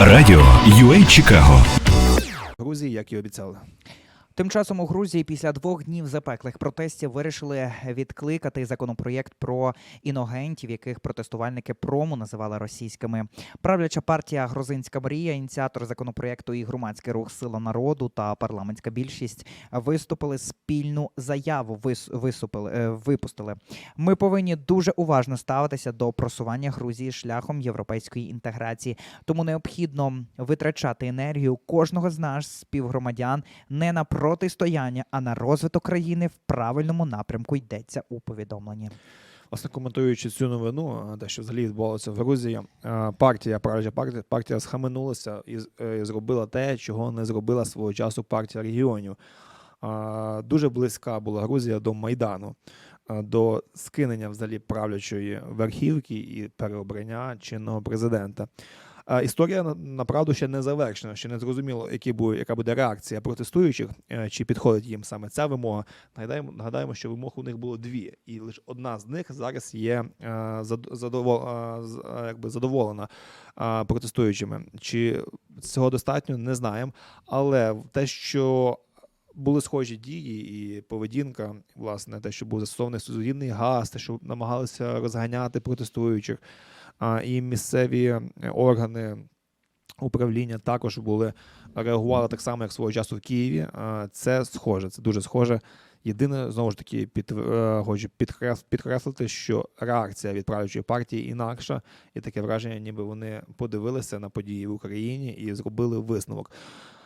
Радіо UA Чикаго. Грузії, як і обіцяли. Тим часом у Грузії після двох днів запеклих протестів вирішили відкликати законопроєкт про іногентів, яких протестувальники прому називали російськими. Правляча партія Грузинська мрія, ініціатор законопроєкту і громадський рух Сила народу та парламентська більшість виступили спільну заяву. вис- висупили, е, випустили. Ми повинні дуже уважно ставитися до просування Грузії шляхом європейської інтеграції. Тому необхідно витрачати енергію кожного з нас, співгромадян, не на протистояння, а на розвиток країни в правильному напрямку йдеться у повідомленні. Власне, коментуючи цю новину, те, що взагалі відбувалося в Грузії, партія, правляча партія, партія схаменулася е, і зробила те, чого не зробила свого часу партія регіонів. Дуже близька була Грузія до Майдану, до скинення взагалі правлячої верхівки і переобрання чинного президента. Історія направду ще не завершена, ще не зрозуміло, які буде, яка буде реакція протестуючих, е, чи підходить їм саме ця вимога. Нагадаємо, нагадаємо, що вимог у них було дві, і лише одна з них зараз є е, задовол, е, якби задоволена протестуючими. Чи цього достатньо, не знаємо. Але те, що були схожі дії і поведінка, власне, те, що був застосований судинний газ, те, що намагалися розганяти протестуючих, а, і місцеві е, органи управління також були реагували так само, як свого часу в Києві. Це схоже, це дуже схоже. Єдине, знову ж таки, під, е, хочу підкреслити, що реакція від правлячої партії інакша, і таке враження, ніби вони подивилися на події в Україні і зробили висновок.